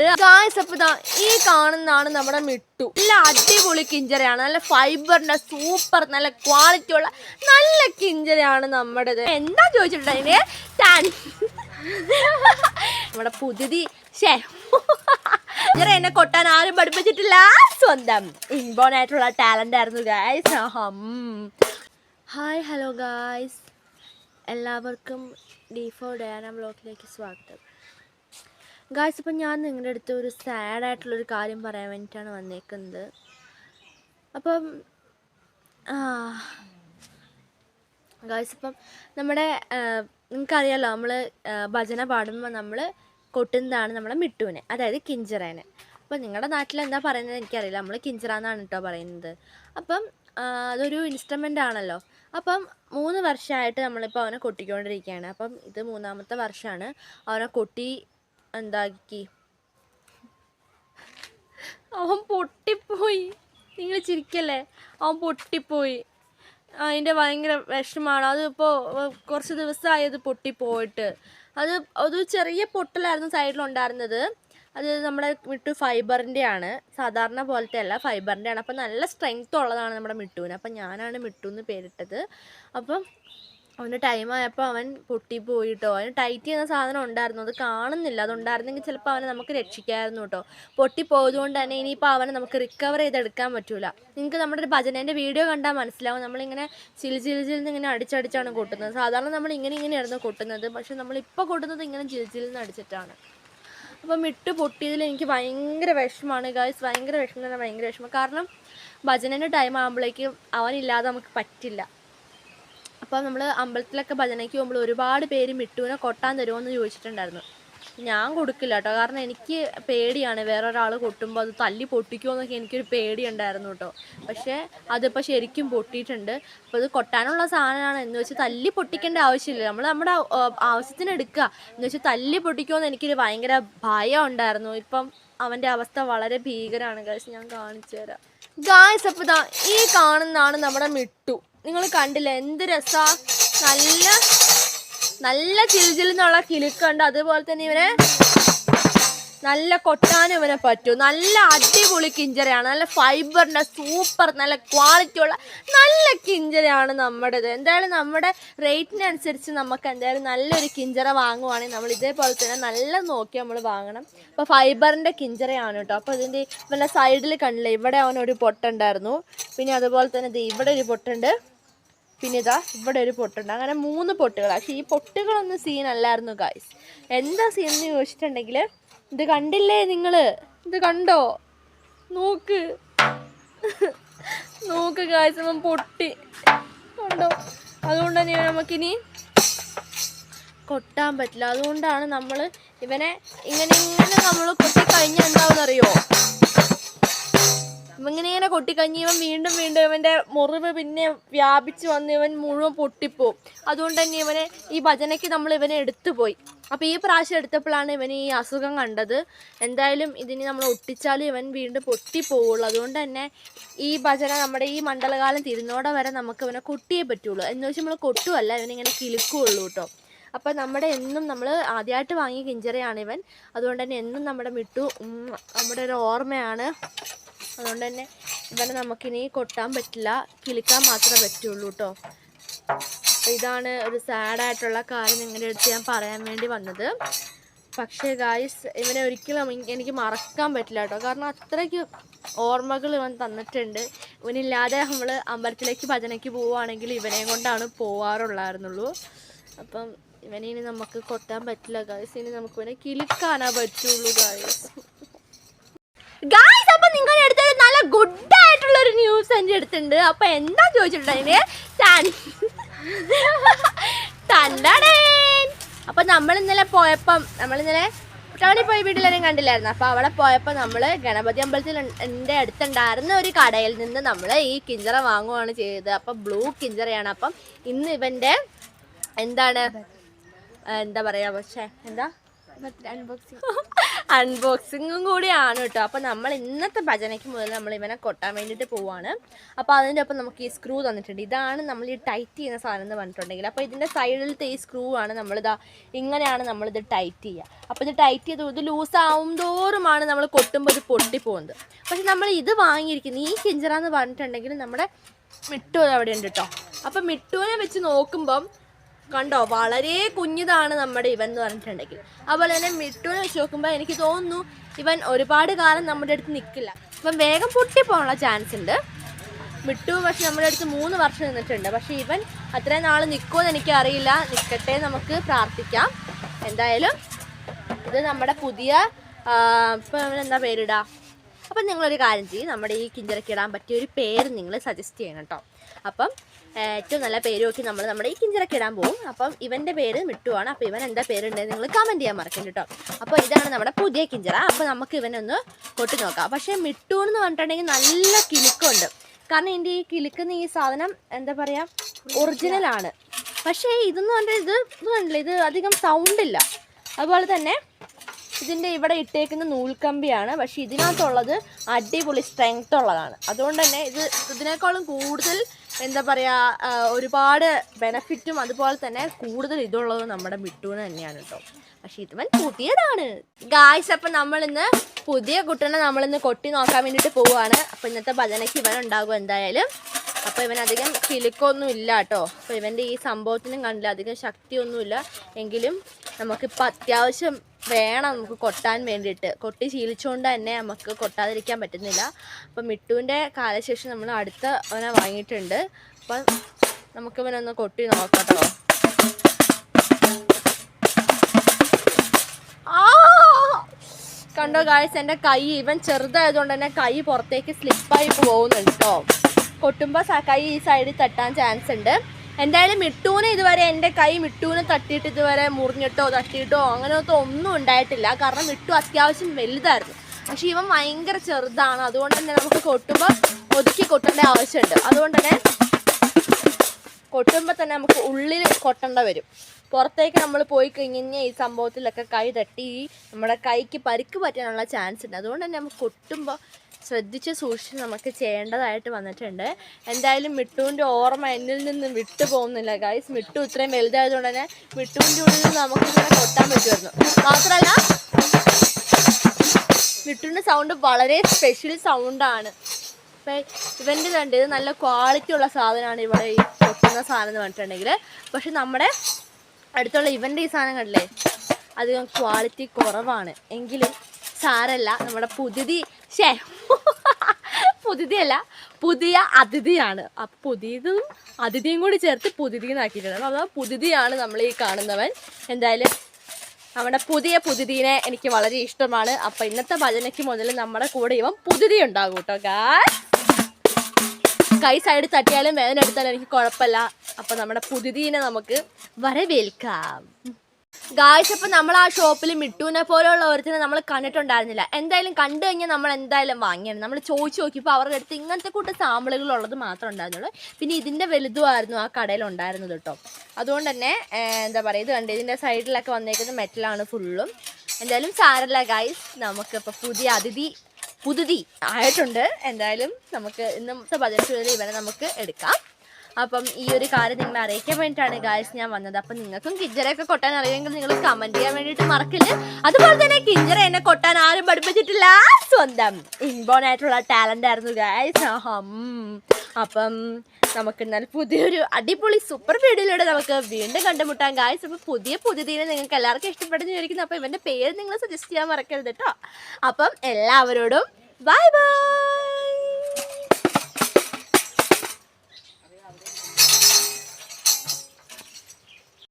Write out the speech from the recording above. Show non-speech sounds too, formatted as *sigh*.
വന്നിട്ടുണ്ട് ഗായ്സ് അപ്പൊ ദാ ഈ കാണുന്നതാണ് നമ്മുടെ മിട്ടു. നല്ല അടിപൊളി കിഞ്ചരയാണ്. നല്ല ഫൈബറിന്റെ സൂപ്പർ നല്ല ക്വാളിറ്റി ഉള്ള നല്ല കിഞ്ചരയാണ് നമ്മുടേത് എന്താ ചോദിച്ചിട്ടുണ്ടെങ്കിൽ ടാൻ നമ്മുടെ പുതിയ ഷേ ഇങ്ങനെ എന്നെ കൊട്ടാൻ ആരും പഠിപ്പിച്ചിട്ടില്ല. സ്വന്തം ഇൻബോൺ ആയിട്ടുള്ള ടാലന്റ് ആയിരുന്നു ഗായ്സ് ഹായ് ഹലോ ഗായ്സ് എല്ലാവർക്കും ഡി ഫോർ ഡയാന ബ്ലോക്കിലേക്ക് സ്വാഗതം. ഗായ്സ് ഇപ്പം ഞാൻ നിങ്ങളുടെ അടുത്ത് ഒരു സാഡ് ആയിട്ടുള്ളൊരു കാര്യം പറയാൻ വേണ്ടിയിട്ടാണ് വന്നേക്കുന്നത്. അപ്പം ഗായ്സ് ഇപ്പം നമ്മുടെ നിങ്ങൾക്കറിയാലോ നമ്മൾ ഭജന പാടുമ്പോൾ നമ്മൾ കൊട്ടുന്നതാണ് നമ്മളെ മിട്ടുവിനെ അതായത് കിഞ്ചറേനെ. അപ്പം നിങ്ങളുടെ നാട്ടിൽ എന്താ പറയുന്നത് എനിക്കറിയില്ല. നമ്മൾ കിഞ്ചറ എന്നാണ് കേട്ടോ പറയുന്നത്. അപ്പം അതൊരു ഇൻസ്ട്രുമെന്റ് ആണല്ലോ. അപ്പം മൂന്ന് വർഷമായിട്ട് നമ്മളിപ്പോൾ അവനെ കൊട്ടിക്കൊണ്ടിരിക്കുകയാണ്. അപ്പം ഇത് മൂന്നാമത്തെ വർഷമാണ്. അവനെ കൊട്ടി എന്താക്കി അവൻ പൊട്ടിപ്പോയി. നിങ്ങൾ ചിരിക്കല്ലേ? അവൻ പൊട്ടിപ്പോയി. അതിന്റെ ഭയങ്കര വിഷമാണ് അതിപ്പോൾ കുറച്ച് ദിവസമായി അത് പൊട്ടിപ്പോയിട്ട്. അത് അത് ചെറിയ പൊട്ടലായിരുന്നു സൈഡിലുണ്ടായിരുന്നത്. അത് നമ്മുടെ മിട്ടു ഫൈബറിന്റെ ആണ് സാധാരണ പോലത്തെ അല്ല ഫൈബറിന്റെ ആണ് അപ്പം നല്ല സ്ട്രെങ്ത് ഉള്ളതാണ് നമ്മുടെ മിട്ടുവിന്. അപ്പം ഞാനാണ് മിട്ടു എന്ന് പേരിട്ടത്. അപ്പം അവന്റെ ടൈം ആയപ്പോൾ അവൻ പൊട്ടിപ്പോയിട്ടോ അവന് ടൈറ്റ് ചെയ്യുന്ന സാധനം ഉണ്ടായിരുന്നു. അത് കാണുന്നില്ല. അതുണ്ടായിരുന്നെങ്കിൽ ചിലപ്പോൾ അവനെ നമുക്ക് രക്ഷിക്കായിരുന്നു കേട്ടോ പൊട്ടിപ്പോയതുകൊണ്ട് തന്നെ ഇനിയിപ്പോൾ അവനെ നമുക്ക് റിക്കവർ ചെയ്തെടുക്കാൻ പറ്റൂല. നിങ്ങൾക്ക് നമ്മുടെ ഒരു ഭജനേന്റെ വീഡിയോ കണ്ടാൽ മനസ്സിലാവും. നമ്മളിങ്ങനെ ചിൽ ചിൽ ഇങ്ങനെ അടിച്ചടിച്ചാണ് കൊട്ടുന്നത്. സാധാരണ നമ്മൾ ഇങ്ങനെ ഇങ്ങനെയായിരുന്നു കൊട്ടുന്നത്. പക്ഷെ നമ്മളിപ്പോൾ കൊട്ടുന്നത് ഇങ്ങനെ ചിൽ എന്ന് അടിച്ചിട്ടാണ്. അപ്പം ഇട്ട് പൊട്ടിയതിൽ എനിക്ക് ഭയങ്കര വിഷമമാണ്. ഗായ്സ് ഭയങ്കര വിഷമം തന്നെ ഭയങ്കര വിഷമം. കാരണം ഭജനേന്റെ ടൈം ആകുമ്പോഴേക്കും അവനില്ലാതെ നമുക്ക് പറ്റില്ല. അപ്പോൾ നമ്മൾ അമ്പലത്തിലൊക്കെ ഭജനയ്ക്ക് പോകുമ്പോൾ ഒരുപാട് പേര് മിട്ടുവിനെ കൊട്ടാൻ തരുമോ എന്ന് ചോദിച്ചിട്ടുണ്ടായിരുന്നു. ഞാൻ കൊടുക്കില്ല കേട്ടോ. കാരണം എനിക്ക് പേടിയാണ്. വേറൊരാൾ കൊട്ടുമ്പോൾ അത് തല്ലി പൊട്ടിക്കുമോ എന്നൊക്കെ എനിക്കൊരു പേടിയുണ്ടായിരുന്നു കേട്ടോ. പക്ഷേ അതിപ്പോൾ ശരിക്കും പൊട്ടിയിട്ടുണ്ട്. അപ്പോൾ അത് കൊട്ടാനുള്ള സാധനമാണ്. എന്ന് വെച്ചാൽ തല്ലി പൊട്ടിക്കേണ്ട ആവശ്യമില്ല. നമ്മൾ നമ്മുടെ ആവശ്യത്തിന് എടുക്കുക. എന്ന് വെച്ചാൽ തല്ലി പൊട്ടിക്കുമോ എന്ന് എനിക്കൊരു ഭയങ്കര ഭയം ഉണ്ടായിരുന്നു. ഇപ്പം അവന്റെ അവസ്ഥ വളരെ ഭീകരമാണ് കഴിച്ച് ഞാൻ കാണിച്ചു തരാം ഗായ്സ് അപ്പോൾ ഇതാ ഈ കാണുന്നതാണ് നമ്മുടെ മിട്ടു. നിങ്ങൾ കണ്ടില്ല? എന്ത് രസാ? നല്ല നല്ല ചിൽജിൽ നിന്നുള്ള കിലുക്കുണ്ട്. അതുപോലെ തന്നെ ഇവനെ നല്ല കൊട്ടാനും ഇവനെ പറ്റും. നല്ല അടിപൊളി കിഞ്ചരയാണ് നല്ല ഫൈബറിന്റെ സൂപ്പർ നല്ല ക്വാളിറ്റി ഉള്ള നല്ല കിഞ്ചരയാണ് നമ്മുടേത്. എന്തായാലും നമ്മുടെ റേറ്റിനനുസരിച്ച് നമുക്ക് എന്തായാലും നല്ലൊരു കിഞ്ചറ വാങ്ങുവാണെങ്കിൽ നമ്മൾ ഇതേപോലെ തന്നെ നല്ല നോക്കി നമ്മൾ വാങ്ങണം. അപ്പോൾ ഫൈബറിന്റെ കിഞ്ചറയാണ് കേട്ടോ. അപ്പോൾ ഇതിന്റെ ഇവന്റെ സൈഡിൽ കണ്ടില്ലേ ഇവിടെ അവനൊരു പൊട്ടുണ്ടായിരുന്നു. പിന്നെ അതുപോലെ തന്നെ ഇത് ഇവിടെ ഒരു പൊട്ടുണ്ട്. പിന്നെ ഇതാ ഇവിടെ ഒരു പൊട്ടുണ്ട്. അങ്ങനെ മൂന്ന് പൊട്ടുകൾ പക്ഷേ ഈ പൊട്ടുകളൊന്നും സീൻ അല്ലായിരുന്നു ഗായ്സ് എന്താ സീൻ എന്ന് ചോദിച്ചിട്ടുണ്ടെങ്കിൽ ഇത് കണ്ടില്ലേ നിങ്ങൾ ഇത് കണ്ടോ? നോക്ക്. നോക്ക് കാഴ്ച പൊട്ടി. കണ്ടോ? അതുകൊണ്ടാണ് ഞാൻ നമുക്കിനി കൊട്ടാൻ പറ്റില്ല. അതുകൊണ്ടാണ് നമ്മൾ ഇവനെ ഇങ്ങനെ ഇങ്ങനെ നമ്മൾ കൊട്ടി കഴിഞ്ഞാൽ എന്താണെന്നറിയോ ഇങ്ങനെ ഇങ്ങനെ കൊട്ടിക്കഴിഞ്ഞ് ഇവൻ വീണ്ടും വീണ്ടും ഇവന്റെ മുറിവ് പിന്നെ വ്യാപിച്ച് വന്ന് ഇവൻ മുഴുവൻ പൊട്ടിപ്പോവും. അതുകൊണ്ട് തന്നെ ഇവനെ ഈ ഭജനയ്ക്ക് നമ്മൾ ഇവനെ എടുത്തു പോയി. അപ്പോൾ ഈ പ്രാവശ്യം എടുത്തപ്പോഴാണ് ഇവൻ ഈ അസുഖം കണ്ടത്. എന്തായാലും ഇതിന് നമ്മൾ ഒട്ടിച്ചാലും ഇവൻ വീണ്ടും പൊട്ടിപ്പോവുള്ളൂ. അതുകൊണ്ട് തന്നെ ഈ ഭജന നമ്മുടെ ഈ മണ്ഡലകാലം തിരുന്നോടെ വരെ നമുക്ക് ഇവനെ കൊട്ടിയേ പറ്റുള്ളൂ. എന്ന് വെച്ചാൽ നമ്മൾ കൊട്ടുമല്ല ഇവനിങ്ങനെ കിലുക്കുള്ളൂ കേട്ടോ. അപ്പം നമ്മുടെ എന്നും നമ്മൾ ആദ്യമായിട്ട് വാങ്ങിയ കിഞ്ചറയാണ് ഇവൻ. അതുകൊണ്ട് തന്നെ എന്നും നമ്മുടെ മിട്ടു നമ്മുടെ ഒരു ഓർമ്മയാണ്. അതുകൊണ്ട് തന്നെ ഇവനെ നമുക്കിനി കൊട്ടാൻ പറ്റില്ല. കിളിക്കാൻ മാത്രമേ പറ്റുള്ളൂ കേട്ടോ അപ്പോൾ ഇതാണ് ഒരു സാഡായിട്ടുള്ള കാര്യം നിങ്ങളുടെ അടുത്ത് ഞാൻ പറയാൻ വേണ്ടി വന്നത്. പക്ഷേ ഗായ്സ് ഇവനെ ഒരിക്കലും എനിക്ക് മറക്കാൻ പറ്റില്ല കേട്ടോ കാരണം അത്രയ്ക്ക് ഓർമ്മകൾ ഇവൻ തന്നിട്ടുണ്ട്. ഇവനില്ലാതെ നമ്മൾ അമ്പലത്തിലേക്ക് ഭജനയ്ക്ക് പോവുകയാണെങ്കിൽ ഇവനെ കൊണ്ടാണ് പോവാറുള്ളായിരുന്നുള്ളൂ. അപ്പം ഇവനെ ഇനി നമുക്ക് കൊട്ടാൻ പറ്റില്ല ഗായ്സ് ഇനി നമുക്ക് ഇവനെ കിളിക്കാനാ പറ്റുള്ളൂ ഗായ്സ് ഗായ്സ് അപ്പൊ നിങ്ങളുടെ അടുത്തൊരു നല്ല ഗുഡ് ആയിട്ടുള്ള ഒരു ന്യൂസ് എന്റെ അടുത്തുണ്ട് അപ്പൊ എന്താ ചോദിച്ചിട്ടുണ്ടെങ്കിൽ അപ്പൊ നമ്മൾ ഇന്നലെ പോയപ്പം നമ്മൾ ഇന്നലെ ടൗണിൽ പോയി വീട്ടിലെല്ലാം കണ്ടില്ലായിരുന്നു. അപ്പൊ അവിടെ പോയപ്പോൾ നമ്മൾ ഗണപതി അമ്പലത്തിൽ എന്റെ അടുത്തുണ്ടായിരുന്ന ഒരു കടയിൽ നിന്ന് നമ്മൾ ഈ കിഞ്ചറ വാങ്ങുവാണ് ചെയ്തത്. അപ്പൊ ബ്ലൂ കിഞ്ചറയാണ്. അപ്പം ഇന്ന് ഇവന്റെ എന്താണ്? എന്താ പറയാ? പക്ഷേ എന്താ? അൺബോക്സിങ് *laughs* അൺബോക്സിങ്ങും കൂടിയാണ് കേട്ടോ അപ്പോൾ നമ്മൾ ഇന്നത്തെ ഭജനയ്ക്ക് മുതൽ നമ്മൾ ഇവനെ കൊട്ടാൻ വേണ്ടിയിട്ട് പോവാണ്. അപ്പോൾ അതിന്റെ ഒപ്പം നമുക്ക് ഈ സ്ക്രൂ തന്നിട്ടുണ്ട്. ഇതാണ് നമ്മൾ ഈ ടൈറ്റ് ചെയ്യുന്ന സാധനം എന്ന് പറഞ്ഞിട്ടുണ്ടെങ്കിൽ. അപ്പോൾ ഇതിന്റെ സൈഡിലത്തെ ഈ സ്ക്രൂ ആണ് നമ്മളിതാ ഇങ്ങനെയാണ് നമ്മളിത് ടൈറ്റ് ചെയ്യുക. അപ്പോൾ ഇത് ടൈറ്റ് ചെയ്ത് ഇത് ലൂസ് ആവും തോറുമാണ് നമ്മൾ കൊട്ടുമ്പോൾ ഇത് പൊട്ടിപ്പോകുന്നത് പക്ഷെ നമ്മൾ ഇത് വാങ്ങിയിരിക്കുന്നത് ഈ കിഞ്ചറ എന്ന് പറഞ്ഞിട്ടുണ്ടെങ്കിൽ നമ്മുടെ മിട്ടു അവിടെ ഉണ്ട് കേട്ടോ അപ്പം മിട്ടുവിനെ വെച്ച് നോക്കുമ്പം കണ്ടോ? വളരെ കുഞ്ഞിതാണ് നമ്മുടെ ഇവൻ എന്ന് പറഞ്ഞിട്ടുണ്ടെങ്കിൽ. അതുപോലെ തന്നെ മിട്ടുവിനെ വെച്ച് നോക്കുമ്പോൾ എനിക്ക് തോന്നുന്നു ഇവൻ ഒരുപാട് കാലം നമ്മുടെ അടുത്ത് നിൽക്കില്ല ഇവൻ വേഗം പൊട്ടിപ്പോകാനുള്ള ചാൻസ് ഉണ്ട്. മിട്ടു പക്ഷെ നമ്മുടെ അടുത്ത് മൂന്ന് വർഷം നിന്നിട്ടുണ്ട്. പക്ഷെ ഇവൻ അത്രയും നാൾ നിൽക്കുമെന്ന് എനിക്കറിയില്ല നിൽക്കട്ടെ നമുക്ക് പ്രാർത്ഥിക്കാം. എന്തായാലും ഇത് നമ്മുടെ പുതിയ ഇപ്പം എന്താ പേരിടാ? അപ്പം നിങ്ങളൊരു കാര്യം ചെയ്യും. നമ്മുടെ ഈ കിഞ്ചിറക്കിടാൻ പറ്റിയ ഒരു പേര് നിങ്ങൾ സജസ്റ്റ് ചെയ്യണം കേട്ടോ. അപ്പം ഏറ്റവും നല്ല പേര് നോക്കി നമ്മൾ നമ്മുടെ ഈ കിഞ്ചിറൊക്കെ ഇടാൻ പോകും. അപ്പം ഇവന്റെ പേര് മിട്ടുവാണ്. അപ്പോൾ ഇവൻ എന്താ പേരുണ്ടെന്ന് നിങ്ങൾ കമന്റ് ചെയ്യാൻ മറക്കണ്ട കേട്ടോ അപ്പോൾ ഇതാണ് നമ്മുടെ പുതിയ കിഞ്ചിറ. അപ്പോൾ നമുക്ക് ഇവനൊന്ന് കൊട്ടി നോക്കാം. പക്ഷേ മിട്ടു എന്ന് പറഞ്ഞിട്ടുണ്ടെങ്കിൽ നല്ല കിലുക്കുണ്ട്. കാരണം എന്റെ ഈ കിലുക്കുന്ന ഈ സാധനം എന്താ പറയുക ഒറിജിനലാണ് പക്ഷേ ഇതെന്ന് പറഞ്ഞാൽ ഇത് ഇത് ഇത് അധികം സൗണ്ട് ഇല്ല. അതുപോലെ തന്നെ ഇതിന്റെ ഇവിടെ ഇട്ടേക്കുന്ന നൂൽക്കമ്പിയാണ്. പക്ഷേ ഇതിനകത്തുള്ളത് അടിപൊളി സ്ട്രെങ്ത് ഉള്ളതാണ്. അതുകൊണ്ട് തന്നെ ഇത് ഇതിനേക്കാളും കൂടുതൽ എന്താ പറയുക ഒരുപാട് ബെനഫിറ്റും അതുപോലെ തന്നെ കൂടുതൽ ഇതുള്ളത് നമ്മുടെ മിട്ടൂന് തന്നെയാണ് കേട്ടോ പക്ഷേ ഇതുവൻ പുതിയതാണ്. ഗായ്സ് അപ്പം നമ്മളിന്ന് പുതിയ കുട്ടനെ നമ്മളിന്ന് കൊട്ടി നോക്കാൻ വേണ്ടിയിട്ട് പോവുകയാണ് അപ്പം ഇന്നത്തെ ഭജനയ്ക്ക് ഇവൻ ഉണ്ടാകും എന്തായാലും. അപ്പോൾ ഇവൻ അധികം കിലുക്കൊന്നും ഇല്ല കേട്ടോ അപ്പോൾ ഇവന്റെ ഈ സംഭവത്തിനും കണ്ടില്ല അധികം ശക്തിയൊന്നുമില്ല. എങ്കിലും നമുക്കിപ്പോൾ അത്യാവശ്യം വേണം നമുക്ക് കൊട്ടാൻ വേണ്ടിയിട്ട്. കൊട്ടി ശീലിച്ചുകൊണ്ട് തന്നെ നമുക്ക് കൊട്ടാതിരിക്കാൻ പറ്റുന്നില്ല. അപ്പം മിട്ടുവിന്റെ കാലശേഷം നമ്മൾ അടുത്ത അവനെ വാങ്ങിയിട്ടുണ്ട്. അപ്പം നമുക്കിവനൊന്ന് കൊട്ടി നോക്കട്ടോ കണ്ടോ ഗായ്സ് എന്റെ കൈ ഇവൻ ചെറുതായതുകൊണ്ട് തന്നെ കൈ പുറത്തേക്ക് സ്ലിപ്പായി പോകുന്നുണ്ട് കേട്ടോ. കൊട്ടുമ്പോൾ കൈ ഈ സൈഡിൽ തട്ടാൻ ചാൻസ് ഉണ്ട്. എന്തായാലും മിട്ടൂന് ഇതുവരെ എന്റെ കൈ മിട്ടൂന് തട്ടിയിട്ട് ഇതുവരെ മുറിഞ്ഞിട്ടോ തട്ടിയിട്ടോ അങ്ങനത്തെ ഒന്നും ഉണ്ടായിട്ടില്ല. കാരണം മിട്ടു അത്യാവശ്യം വലുതായിരുന്നു. പക്ഷെ ഇവൻ ഭയങ്കര ചെറുതാണ്. അതുകൊണ്ട് തന്നെ നമുക്ക് കൊട്ടുമ്പോൾ ഒതുക്കി കൊട്ടേണ്ട ആവശ്യമുണ്ട്. അതുകൊണ്ട് തന്നെ കൊട്ടുമ്പോൾ തന്നെ നമുക്ക് ഉള്ളിൽ കൊട്ടേണ്ട വരും. പുറത്തേക്ക് നമ്മൾ പോയി കഴിഞ്ഞ് ഈ സംഭവത്തിലൊക്കെ കൈ തട്ടി നമ്മുടെ കൈക്ക് പരിക്ക് പറ്റാനുള്ള ചാൻസ് ഉണ്ട്. അതുകൊണ്ട് തന്നെ നമുക്ക് കൊട്ടുമ്പോൾ ശ്രദ്ധിച്ച് സൂക്ഷിച്ച് നമുക്ക് ചെയ്യേണ്ടതായിട്ട് വന്നിട്ടുണ്ട്. എന്തായാലും മിട്ടുവിന്റെ ഓർമ്മ എന്നിൽ നിന്ന് വിട്ടു പോകുന്നില്ല ഗൈസ് മിട്ടു ഇത്രയും വലുതായതുകൊണ്ട് തന്നെ മിട്ടുവിന്റെ ഉള്ളിൽ നിന്ന് നമുക്ക് ഇങ്ങനെ കൊട്ടാൻ പറ്റുമായിരുന്നു. മാത്രമല്ല മിട്ടുവിന്റെ സൗണ്ട് വളരെ സ്പെഷ്യൽ സൗണ്ടാണ് ഇപ്പം ഇവന്റെ കണ്ട് ഇത് നല്ല ക്വാളിറ്റി ഉള്ള സാധനമാണ് ഇവിടെ ഈ കൊട്ടുന്ന സാധനം എന്ന് പറഞ്ഞിട്ടുണ്ടെങ്കിൽ പക്ഷെ നമ്മുടെ അടുത്തുള്ള ഇവന്റെ ഈ സാധനം കണ്ടില്ലേ? അധികം ക്വാളിറ്റി കുറവാണ്. എങ്കിലും സാരല്ല നമ്മുടെ പുതിയ ഷേ പുതിയല്ല പുതിയ അതിഥിയാണ്. അപ്പം പുതിയതും അതിഥിയും കൂടി ചേർത്ത് പുതിയതിന്നാക്കിയിട്ടുണ്ട്. അപ്പോൾ പുതിയതിയാണ് നമ്മൾ ഈ കാണുന്നവൻ. എന്തായാലും നമ്മുടെ പുതിയ പുതിയതിനെ എനിക്ക് വളരെ ഇഷ്ടമാണ്. അപ്പം ഇന്നത്തെ ഭജനയ്ക്ക് മുതൽ നമ്മുടെ കൂടെ ഇവൻ പുതിയതി ഉണ്ടാകും കേട്ടോ കൈ സൈഡ് തട്ടിയാലും വേദന എടുത്താലും എനിക്ക് കുഴപ്പമില്ല. അപ്പം നമ്മുടെ പുതിയതിനെ നമുക്ക് വരവേൽക്കാം. ഗായ്സ് അപ്പം നമ്മൾ ആ ഷോപ്പിൽ മിട്ടുവിനെ പോലെയുള്ള ഒരുത്തിനെ നമ്മൾ കണ്ടിട്ടുണ്ടായിരുന്നില്ല. എന്തായാലും കണ്ടു കഴിഞ്ഞാൽ നമ്മൾ എന്തായാലും വാങ്ങിയാണ്. നമ്മൾ ചോദിച്ചു നോക്കിയപ്പോൾ അവരുടെ അടുത്ത് ഇങ്ങനത്തെ കൂട്ട സാമ്പിളുകൾ ഉള്ളത് മാത്രമേ ഉണ്ടായിരുന്നുള്ളൂ. പിന്നെ ഇതിന്റെ വലുതുമായിരുന്നു ആ കടയിൽ ഉണ്ടായിരുന്നത് കേട്ടോ. അതുകൊണ്ട് തന്നെ എന്താ പറയുക ഇത് കണ്ട് ഇതിന്റെ സൈഡിലൊക്കെ വന്നേക്കുന്നത് മെറ്റലാണ് ഫുള്ളും എന്തായാലും സാരല്ല ഗായ്സ് നമുക്കിപ്പോൾ പുതിയ അതിഥി പുതുതി ആയിട്ടുണ്ട്. എന്തായാലും നമുക്ക് ഇന്നത്തെ ബജറ്റ് ഇവനെ നമുക്ക് എടുക്കാം. അപ്പം ഈ ഒരു കാര്യം നിങ്ങൾ അറിയിക്കാൻ വേണ്ടിയിട്ടാണ് ഗായ്സ് ഞാൻ വന്നത്. അപ്പം നിങ്ങൾക്കും കിഞ്ചറയൊക്കെ കൊട്ടാൻ അറിയുമെങ്കിൽ നിങ്ങൾ കമന്റ് ചെയ്യാൻ വേണ്ടിയിട്ട് മറക്കില്ല? അതുപോലെ തന്നെ കിഞ്ചറ എന്നെ കൊട്ടാൻ ആരും പഠിപ്പിച്ചിട്ടില്ല. സ്വന്തം ഇൻബോൺ ആയിട്ടുള്ള ടാലന്റ് ആയിരുന്നു ഗായ്സ് അപ്പം നമുക്ക് എന്നാൽ പുതിയൊരു അടിപൊളി സൂപ്പർ വീഡിയോയിലൂടെ നമുക്ക് വീണ്ടും കണ്ടുമുട്ടാം ഗായ്സ് അപ്പം പുതിയ പുതിയതിനെ നിങ്ങൾക്ക് എല്ലാവർക്കും ഇഷ്ടപ്പെടുന്ന ചോദിക്കുന്നു അപ്പം ഇവന്റെ പേര് നിങ്ങൾ സജസ്റ്റ് ചെയ്യാൻ മറക്കരുത് കേട്ടോ അപ്പം എല്ലാവരോടും ബൈ ബൈ